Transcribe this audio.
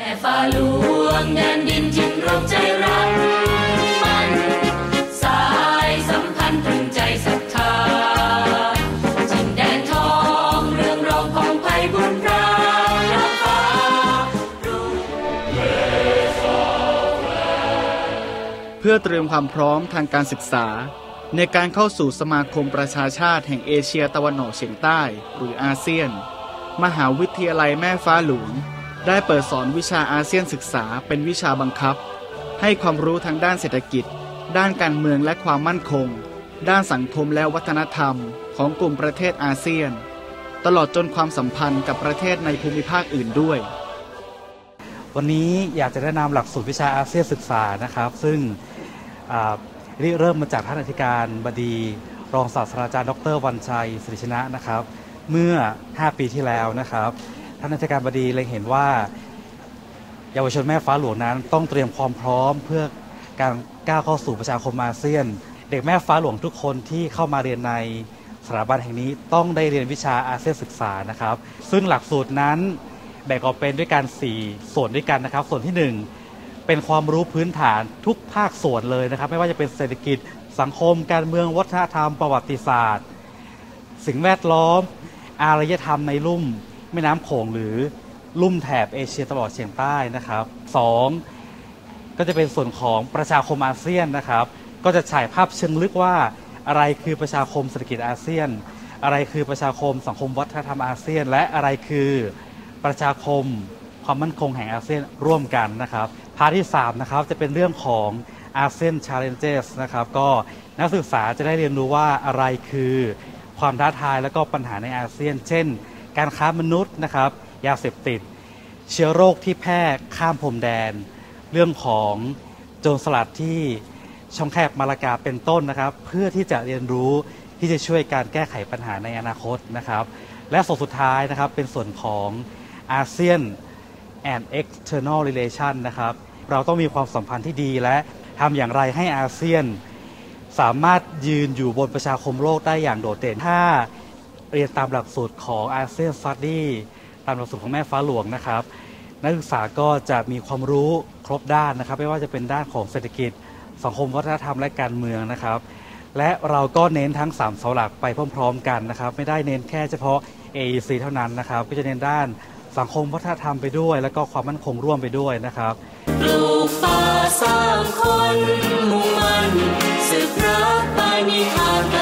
แม่ฟ้าหลวงแดนดินจึงร่วมใจรักมัน สายสัมพันธ์ตรึงใจศรัทธาจินแดนทองเรื่องรองของไพบุญพระรับฟ้าเพื่อเตรียมความพร้อมทางการศึกษา ในการเข้าสู่สมาคมประชาชาติแห่งเอเชียตะวันออกเฉียงใต้ หรืออาเซียน มหาวิทยาลัยแม่ฟ้าหลวง ได้เปิดสอนวิชาอาเซียนศึกษาเป็นวิชาบังคับ ให้ความรู้ทางด้านเศรษฐกิจ ด้านการเมืองและความมั่นคง ด้านสังคมและวัฒนธรรม ของกลุ่มประเทศอาเซียน ตลอดจนความสัมพันธ์กับประเทศในภูมิภาคอื่นด้วย วันนี้อยากจะแนะนำหลักสูตรวิชาอาเซียนศึกษานะครับ ซึ่งอ่เริ่มมาจากท่านอธิการบดีรองศาสตราจารย์ ดรวันชัยสิริชนะนะครับ เมื่อ5ปีที่แล้วนะครับ ท่านอธิการบดีเลยเห็นว่า เยาวชนแม่ฟ้าหลวงนั้น ต้องเตรียมความพร้อมเพื่อการก้าวเข้าสู่ประชาคมอาเซียน เด็กแม่ฟ้าหลวงทุกคนที่เข้ามาเรียนในสถาบันแห่งนี้ต้องได้เรียนวิชาอาเซียนศึกษานะครับ ซึ่งหลักสูตรนั้นแบ่งออกเป็นด้วยกัน 4 ส่วนด้วยกันนะครับ ส่วนที่ 1 เป็นความรู้พื้นฐานทุกภาคส่วนเลยนะครับ ไม่ว่าจะเป็นเศรษฐกิจ สังคม การเมืองวัฒนธรรม ประวัติศาสตร์ สิ่งแวดล้อม อารยธรรมในลุ่ม แม่น้ำโขงหรือลุ่มแถบเอเชียตะวันออกเฉียงใต้นะครับสองก็จะเป็นส่วนของประชาคมอาเซียนนะครับ ก็จะฉายภาพเชิงลึกว่าอะไรคือประชาคมเศรษฐกิจอาเซียน อะไรคือประชาคมสังคมวัฒนธรรมอาเซียน และอะไรคือประชาคมความมั่นคงแห่งอาเซียนร่วมกันนะครับพาร์ทที่3นะครับจะเป็นเรื่องของอาเซียน Challenges นะครับก็นักศึกษาจะได้เรียนรู้ว่าอะไรคือความท้าทายและก็ปัญหาในอาเซียน เช่น การค้ามนุษย์นะครับยาเสพติด เชื้อโรคที่แพร่ข้ามพรมแดน เรื่องของโจรสลัดที่ช่องแคบมาลากาเป็นต้นนะครับ เพื่อที่จะเรียนรู้ที่จะช่วยการแก้ไขปัญหาในอนาคตนะครับ และส่วนสุดท้ายนะครับเป็นส่วนของอาเซียน and external relation นะครับ เราต้องมีความสัมพันธ์ที่ดีและทำอย่างไรให้อาเซียน สามารถยืนอยู่บนประชาคมโลกได้อย่างโดดเด่นถ้า เรียนตามหลักสูตรของอาเซียนฟัดดี้ตามหลักสูตรของแม่ฟ้าหลวงนะครับ นักศึกษาก็จะมีความรู้ครบด้านนะครับ ไม่ว่าจะเป็นด้านของเศรษฐกิจ สังคมวัฒนธรรมและการเมืองนะครับ และเราก็เน้นทั้ง 3 เสาหลักไปพร้อม ๆ กันนะครับ ไม่ได้เน้นแค่เฉพาะ AEC เท่านั้นนะครับ ก็จะเน้นด้านสังคมวัฒนธรรมไปด้วย แล้วก็ความมั่นคงร่วมไปด้วยนะครับปลูกป่าสร้างคนมุ่งมั่นสืบรักไปนิทาน